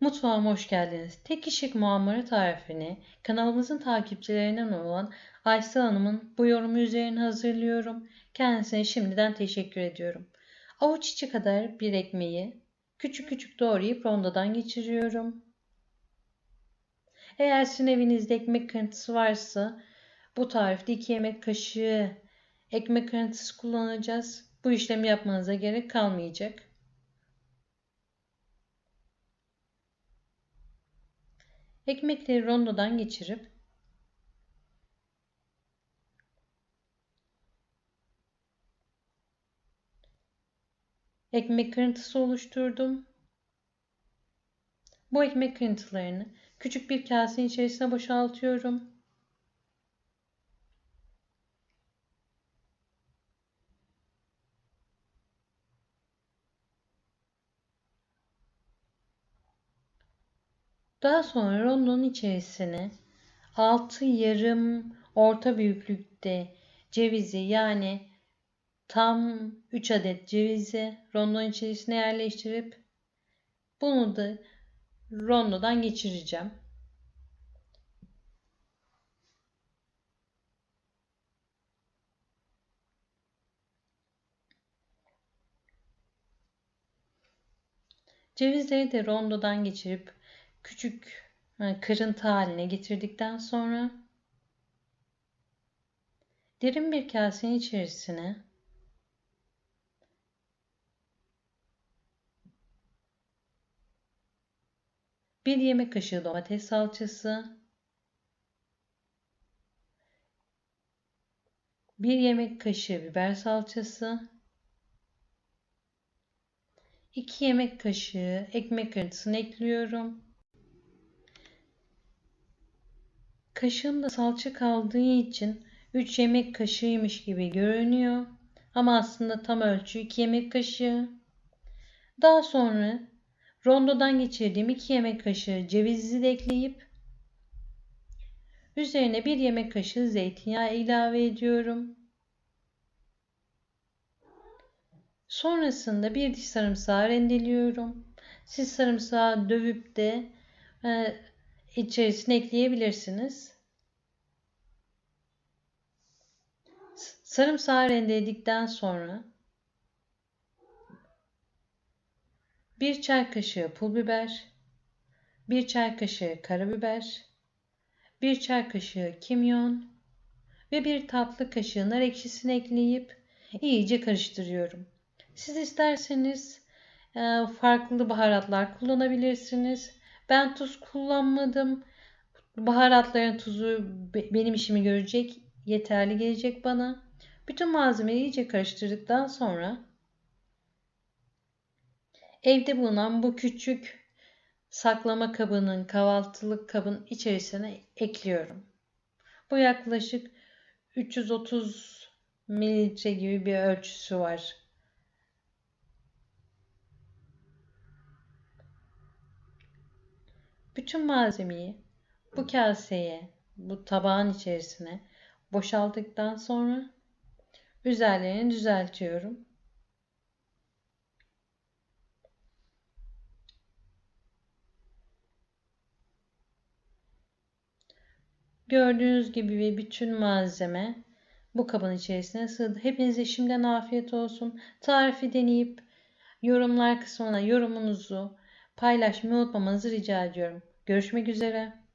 Mutfağıma hoş geldiniz. Tek kişilik muammarı tarifini kanalımızın takipçilerinden olan Aysel Hanım'ın bu yorumu üzerine hazırlıyorum. Kendisine şimdiden teşekkür ediyorum. Avuç içi kadar bir ekmeği küçük küçük doğrayıp rondodan geçiriyorum. Eğer sizin evinizde ekmek kırıntısı varsa bu tarifte 2 yemek kaşığı ekmek kırıntısı kullanacağız. Bu işlemi yapmanıza gerek kalmayacak. Ekmekleri rondodan geçirip ekmek kırıntısı oluşturdum. Bu ekmek kırıntılarını küçük bir kasenin içerisine boşaltıyorum. Daha sonra rondonun içerisine 6 yarım orta büyüklükte cevizi yani tam 3 adet cevizi rondonun içerisine yerleştirip bunu da rondodan geçireceğim. Cevizleri de rondodan geçirip küçük e, kırıntı haline getirdikten sonra derin bir kasenin içerisine bir yemek kaşığı domates salçası, bir yemek kaşığı biber salçası, 2 yemek kaşığı ekmek kırıntısını ekliyorum. Kaşığımda salça kaldığı için 3 yemek kaşığıymış gibi görünüyor. Ama aslında tam ölçü 2 yemek kaşığı. Daha sonra rondodan geçirdiğim 2 yemek kaşığı cevizi de ekleyip üzerine 1 yemek kaşığı zeytinyağı ilave ediyorum. Sonrasında bir diş sarımsağı rendeliyorum. Siz sarımsağı dövüp de e, içerisine ekleyebilirsiniz. Sarımsağı rendeledikten sonra bir çay kaşığı pul biber, bir çay kaşığı karabiber, bir çay kaşığı kimyon ve bir tatlı kaşığı nar ekşisini ekleyip iyice karıştırıyorum. Siz isterseniz farklı baharatlar kullanabilirsiniz. Ben tuz kullanmadım. Baharatların tuzu benim işimi görecek, yeterli gelecek bana. Bütün malzemeyi iyice karıştırdıktan sonra evde bulunan bu küçük saklama kabının, kahvaltılık kabın içerisine ekliyorum. Bu yaklaşık 330 mililitre gibi bir ölçüsü var. Bütün malzemeyi bu kaseye, bu tabağın içerisine boşalttıktan sonra üzerlerini düzeltiyorum. Gördüğünüz gibi ve bütün malzeme bu kabın içerisine sığdı. Hepinize şimdiden afiyet olsun. Tarifi deneyip yorumlar kısmına yorumunuzu paylaşmayı unutmamanızı rica ediyorum. Görüşmek üzere.